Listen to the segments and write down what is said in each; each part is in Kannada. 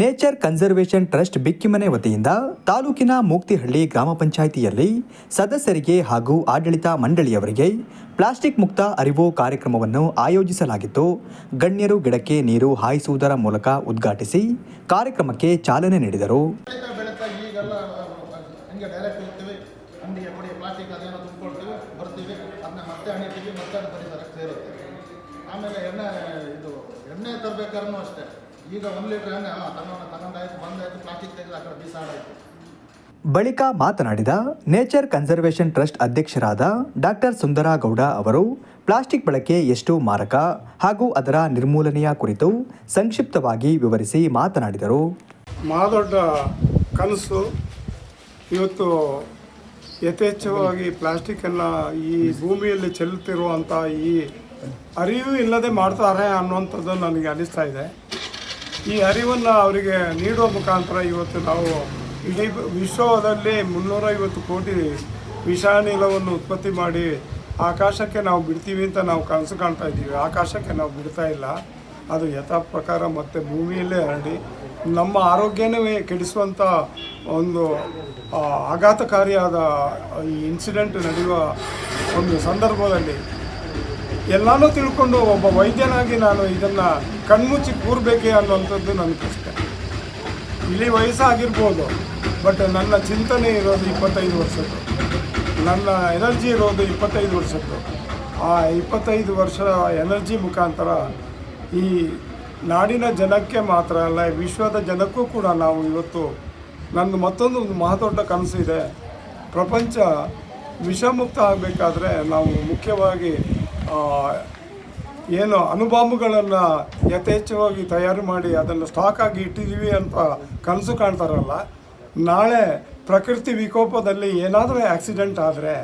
ನೇಚರ್ ಕನ್ಸರ್ವೇಷನ್ ಟ್ರಸ್ಟ್ ಬಿಕ್ಕಿಮನೆ ವತಿಯಿಂದ ತಾಲೂಕಿನ ಮೂಕ್ತಿಹಳ್ಳಿ ಗ್ರಾಮ ಪಂಚಾಯಿತಿಯಲ್ಲಿ ಸದಸ್ಯರಿಗೆ ಹಾಗೂ ಆಡಳಿತ ಮಂಡಳಿಯವರಿಗೆ ಪ್ಲಾಸ್ಟಿಕ್ ಮುಕ್ತ ಅರಿವು ಕಾರ್ಯಕ್ರಮವನ್ನು ಆಯೋಜಿಸಲಾಗಿತ್ತು ಗಣ್ಯರು ಗಿಡಕ್ಕೆ ನೀರು ಹಾಯಿಸುವುದರ ಮೂಲಕ ಉದ್ಘಾಟಿಸಿ ಕಾರ್ಯಕ್ರಮಕ್ಕೆ ಚಾಲನೆ ನೀಡಿದರು. ಆಮೇಲೆ ಎಣ್ಣೆ, ಇದು ಎಣ್ಣೆ ತರಬೇಕಾದ್ರೂ ಅಷ್ಟೇ. ಈಗ ಒಂದು ಲೀಟ್ರ್ ಎಣ್ಣೆ ಹಾಂ ತಗೊಂಡು ತಗೊಂಡಾಯ್ತು ಬಂದಾಯ್ತು ಪ್ಲಾಸ್ಟಿಕ್ ತೆಗೆದು ಆ ಕಡೆ ಬೀಸಾಡಾಯ್ತು. ಬಳಿಕ ಮಾತನಾಡಿದ ನೇಚರ್ ಕನ್ಸರ್ವೇಷನ್ ಟ್ರಸ್ಟ್ ಅಧ್ಯಕ್ಷರಾದ ಡಾಕ್ಟರ್ ಸುಂದರಗೌಡ ಅವರು ಪ್ಲಾಸ್ಟಿಕ್ ಬಳಕೆ ಎಷ್ಟು ಮಾರಕ ಹಾಗೂ ಅದರ ನಿರ್ಮೂಲನೆಯ ಕುರಿತು ಸಂಕ್ಷಿಪ್ತವಾಗಿ ವಿವರಿಸಿ ಮಾತನಾಡಿದರು. ಮಹಾದೊಡ್ಡ ಕನಸು. ಇವತ್ತು ಯಥೇಚ್ಛವಾಗಿ ಪ್ಲಾಸ್ಟಿಕ್ಕನ್ನು ಈ ಭೂಮಿಯಲ್ಲಿ ಚೆಲ್ಲುತ್ತಿರುವಂಥ ಈ ಅರಿವು ಇಲ್ಲದೆ ಮಾಡ್ತಾರೆ ಅನ್ನುವಂಥದ್ದು ನನಗೆ ಅನಿಸ್ತಾ ಇದೆ. ಈ ಅರಿವನ್ನು ಅವರಿಗೆ ನೀಡುವ ಮುಖಾಂತರ ಇವತ್ತು ನಾವು ಇಡೀ ವಿಶ್ವದಲ್ಲಿ ಮುನ್ನೂರೈವತ್ತು ಕೋಟಿ ವಿಷಾನಿಲವನ್ನು ಉತ್ಪತ್ತಿ ಮಾಡಿ ಆಕಾಶಕ್ಕೆ ನಾವು ಬಿಡ್ತೀವಿ ಅಂತ ನಾವು ಕನಸು ಕಾಣ್ತಾ ಇದ್ದೀವಿ. ಆಕಾಶಕ್ಕೆ ನಾವು ಬಿಡ್ತಾ ಇಲ್ಲ. ಅದು ಯಥಾ ಪ್ರಕಾರ ಮತ್ತು ಭೂಮಿಯಲ್ಲೇ ಹರಡಿ ನಮ್ಮ ಆರೋಗ್ಯನೇ ಕೆಡಿಸುವಂಥ ಒಂದು ಆಘಾತಕಾರಿಯಾದ ಈ ಇನ್ಸಿಡೆಂಟ್ ನಡೆಯುವ ಒಂದು ಸಂದರ್ಭದಲ್ಲಿ ಎಲ್ಲನೂ ತಿಳ್ಕೊಂಡು ಒಬ್ಬ ವೈದ್ಯನಾಗಿ ನಾನು ಇದನ್ನು ಕಣ್ಮುಚ್ಚಿ ಕೂರಬೇಕೆ ಅನ್ನುವಂಥದ್ದು ನನ್ನ ಕಷ್ಟ. ಇಲ್ಲಿ ವಯಸ್ಸಾಗಿರ್ಬೋದು ಬಟ್ ನನ್ನ ಚಿಂತನೆ ಇರೋದು ಇಪ್ಪತ್ತೈದು ವರ್ಷದ್ದು. ನನ್ನ ಎನರ್ಜಿ ಇರೋದು ಇಪ್ಪತ್ತೈದು ವರ್ಷದ್ದು. ಆ ಇಪ್ಪತ್ತೈದು ವರ್ಷ ಎನರ್ಜಿ ಮುಖಾಂತರ ಈ ನಾಡಿನ ಜನಕ್ಕೆ ಮಾತ್ರ ಅಲ್ಲ, ವಿಶ್ವದ ಜನಕ್ಕೂ ಕೂಡ ನಾವು ಇವತ್ತು ನನ್ನ ಮತ್ತೊಂದು ಮಹದೊಡ್ಡ ಕನಸು ಇದೆ ಪ್ರಪಂಚ ವಿಷಮುಕ್ತ ಆಗಬೇಕಾದ್ರೆ ನಾವು ಮುಖ್ಯವಾಗಿ ಏನು ಅನುಬಾಂಬುಗಳನ್ನು ಯಥೇಚ್ಛವಾಗಿ ತಯಾರು ಮಾಡಿ ಅದನ್ನು ಸ್ಟಾಕ್ ಆಗಿ ಇಟ್ಟಿದ್ದೀವಿ ಅಂತ ಕನಸು ಕಾಣ್ತಾರಲ್ಲ ನಾಳೆ ಪ್ರಕೃತಿ ವಿಕೋಪದಲ್ಲಿ ಏನಾದರೂ ಆಕ್ಸಿಡೆಂಟ್ ಆದರೆ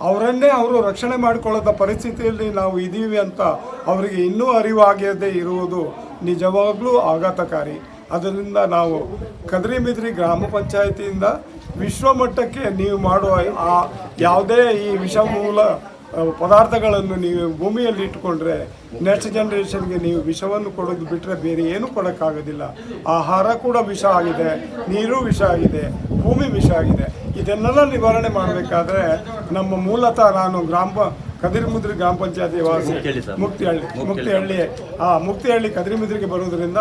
ಅವರನ್ನೇ ಅವರು ರಕ್ಷಣೆ ಮಾಡಿಕೊಳ್ಳದ ಪರಿಸ್ಥಿತಿಯಲ್ಲಿ ನಾವು ಇದ್ದೀವಿ ಅಂತ ಅವರಿಗೆ ಇನ್ನೂ ಅರಿವಾಗದೇ ಇರುವುದು ನಿಜವಾಗ್ಲೂ ಆಘಾತಕಾರಿ. ಅದರಿಂದ ನಾವು ಕದ್ರಿ ಮಿದ್ರಿ ಗ್ರಾಮ ಪಂಚಾಯಿತಿಯಿಂದ ವಿಶ್ವಮಟ್ಟಕ್ಕೆ ನೀವು ಮಾಡುವ ಆ ಯಾವುದೇ ಈ ವಿಷಮೂಲ ಆ, ಪದಾರ್ಥಗಳನ್ನು ನೀವು ಭೂಮಿಯಲ್ಲಿ ಇಟ್ಟುಕೊಂಡ್ರೆ ನೆಕ್ಸ್ಟ್ ಜನ್ರೇಷನ್ಗೆ ನೀವು ವಿಷವನ್ನು ಕೊಡೋದು ಬಿಟ್ಟರೆ ಬೇರೆ ಏನೂ ಕೊಡೋಕ್ಕಾಗೋದಿಲ್ಲ. ಆಹಾರ ಕೂಡ ವಿಷ ಆಗಿದೆ, ನೀರು ವಿಷ ಆಗಿದೆ, ಭೂಮಿ ವಿಷ ಆಗಿದೆ. ಇದನ್ನೆಲ್ಲ ನಿವಾರಣೆ ಮಾಡಬೇಕಾದ್ರೆ ನಮ್ಮ ಮೂಲತಃ ನಾನು ಗ್ರಾಮ ಕದಿರಿಮುದ್ರಿ ಗ್ರಾಮ ಪಂಚಾಯತಿ ವಾಸಿ ಮುಕ್ತಿಹಳ್ಳಿ ಮುಕ್ತಿಹಳ್ಳಿ ಆ ಮುಕ್ತಿಹಳ್ಳಿ ಕದಿರಿಮುದ್ರಿಗೆ ಬರುವುದರಿಂದ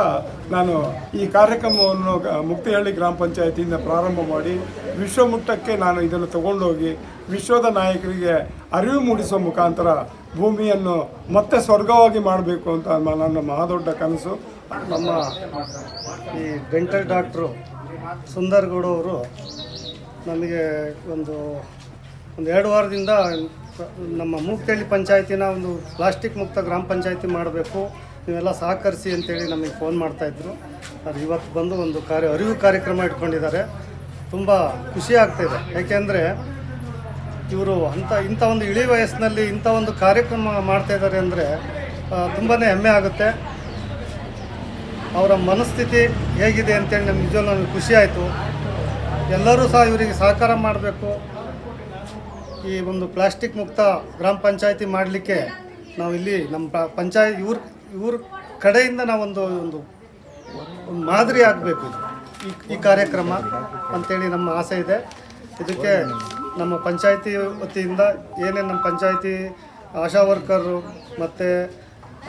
ನಾನು ಈ ಕಾರ್ಯಕ್ರಮವನ್ನು ಗ- ಮುಕ್ತಿಹಳ್ಳಿ ಗ್ರಾಮ ಪಂಚಾಯತಿಯಿಂದ ಪ್ರಾರಂಭ ಮಾಡಿ ವಿಶ್ವಮಟ್ಟಕ್ಕೆ ನಾನು ಇದನ್ನು ತಗೊಂಡೋಗಿ ವಿಶ್ವದ ನಾಯಕರಿಗೆ ಅರಿವು ಮೂಡಿಸುವ ಮುಖಾಂತರ ಭೂಮಿಯನ್ನು ಮತ್ತೆ ಸ್ವರ್ಗವಾಗಿ ಮಾಡಬೇಕು ಅಂತ ಮ- ನನ್ನ ಮಹಾದೊಡ್ಡ ಕನಸು. ನಮ್ಮ ಈ ಡೆಂಟಲ್ ಡಾಕ್ಟ್ರು ಸುಂದರ್ಗೌಡವರು ಗೌಡ ಅವರು ನಮಗೆ ಒಂದು ಒಂದು ಎರಡು ವಾರದಿಂದ ನಮ್ಮ ಮೂಕ್ತಳ್ಳಿ ಪಂಚಾಯತಿನ ಒಂದು ಪ್ಲಾಸ್ಟಿಕ್ ಮುಕ್ತ ಗ್ರಾಮ ಪಂಚಾಯತಿ ಮಾಡಬೇಕು. ನೀವೆಲ್ಲ ಸಹಕರಿಸಿ ಅಂತೇಳಿ ನಮಗೆ ಫೋನ್ ಮಾಡ್ತಾಯಿದ್ರು ಅದು ಇವತ್ತು ಬಂದು ಒಂದು ಕಾರ್ಯ, ಅರಿವು ಕಾರ್ಯಕ್ರಮ ಇಟ್ಕೊಂಡಿದ್ದಾರೆ. ತುಂಬ ಖುಷಿ ಆಗ್ತಾಯಿದೆ ಯಾಕೆಂದರೆ ಇವರು ಅಂಥ ಇಂಥ ಒಂದು ಇಳಿ ವಯಸ್ಸಿನಲ್ಲಿ ಇಂಥ ಒಂದು ಕಾರ್ಯಕ್ರಮ ಮಾಡ್ತಾಯಿದ್ದಾರೆ ಅಂದರೆ ತುಂಬಾ ಹೆಮ್ಮೆ ಆಗುತ್ತೆ. ಅವರ ಮನಸ್ಥಿತಿ ಹೇಗಿದೆ ಅಂತೇಳಿ ನಮ್ಗೆ ನಿಜವಲ್ಲೂ ನನಗೆ ಖುಷಿ ಆಯಿತು. ಎಲ್ಲರೂ ಸಹ ಇವರಿಗೆ ಸಹಕಾರ ಮಾಡಬೇಕು. ಈ ಒಂದು ಪ್ಲಾಸ್ಟಿಕ್ ಮುಕ್ತ ಗ್ರಾಮ ಪಂಚಾಯತಿ ಮಾಡಲಿಕ್ಕೆ ನಾವು ಇಲ್ಲಿ ನಮ್ಮ ಪಂಚಾಯತ್ ಇವ್ರ ಇವ್ರ ಕಡೆಯಿಂದ ನಾವೊಂದು ಒಂದು ಮಾದರಿ ಆಗಬೇಕು ಈ ಈ ಕಾರ್ಯಕ್ರಮ ಅಂತೇಳಿ ನಮ್ಮ ಆಸೆ ಇದೆ. ಇದಕ್ಕೆ ನಮ್ಮ ಪಂಚಾಯತಿ ವತಿಯಿಂದ ಏನೇನು ನಮ್ಮ ಪಂಚಾಯತಿ ಆಶಾ ವರ್ಕರು ಮತ್ತು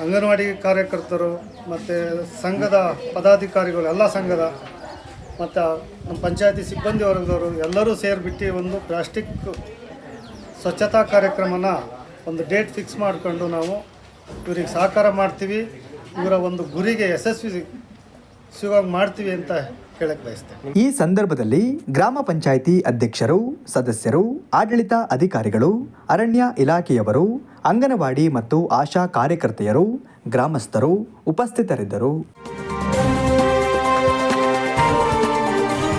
ಅಂಗನವಾಡಿ ಕಾರ್ಯಕರ್ತರು ಮತ್ತು ಸಂಘದ ಪದಾಧಿಕಾರಿಗಳು, ಎಲ್ಲ ಸಂಘದ ಮತ್ತು ನಮ್ಮ ಪಂಚಾಯತಿ ಸಿಬ್ಬಂದಿ ವರ್ಗದವರು ಎಲ್ಲರೂ ಸೇರಿಬಿಟ್ಟು ಒಂದು ಪ್ಲಾಸ್ಟಿಕ್ ಸ್ವಚ್ಛತಾ ಕಾರ್ಯಕ್ರಮನ ಒಂದು ಡೇಟ್ ಫಿಕ್ಸ್ ಮಾಡಿಕೊಂಡು ನಾವು ಇವರಿಗೆ ಸಹಕಾರ ಮಾಡ್ತೀವಿ. ಇವರ ಒಂದು ಗುರಿಗೆ ಯಶಸ್ವಿ ಸಿಗುವಾಗ ಮಾಡ್ತೀವಿ ಅಂತ ಹೇಳಕ್ಕೆ ಬಯಸ್ತೇನೆ. ಈ ಸಂದರ್ಭದಲ್ಲಿ ಗ್ರಾಮ ಪಂಚಾಯಿತಿ ಅಧ್ಯಕ್ಷರು, ಸದಸ್ಯರು, ಆಡಳಿತ ಅಧಿಕಾರಿಗಳು, ಅರಣ್ಯ ಇಲಾಖೆಯವರು, ಅಂಗನವಾಡಿ ಮತ್ತು ಆಶಾ ಕಾರ್ಯಕರ್ತೆಯರು, ಗ್ರಾಮಸ್ಥರು ಉಪಸ್ಥಿತರಿದ್ದರು.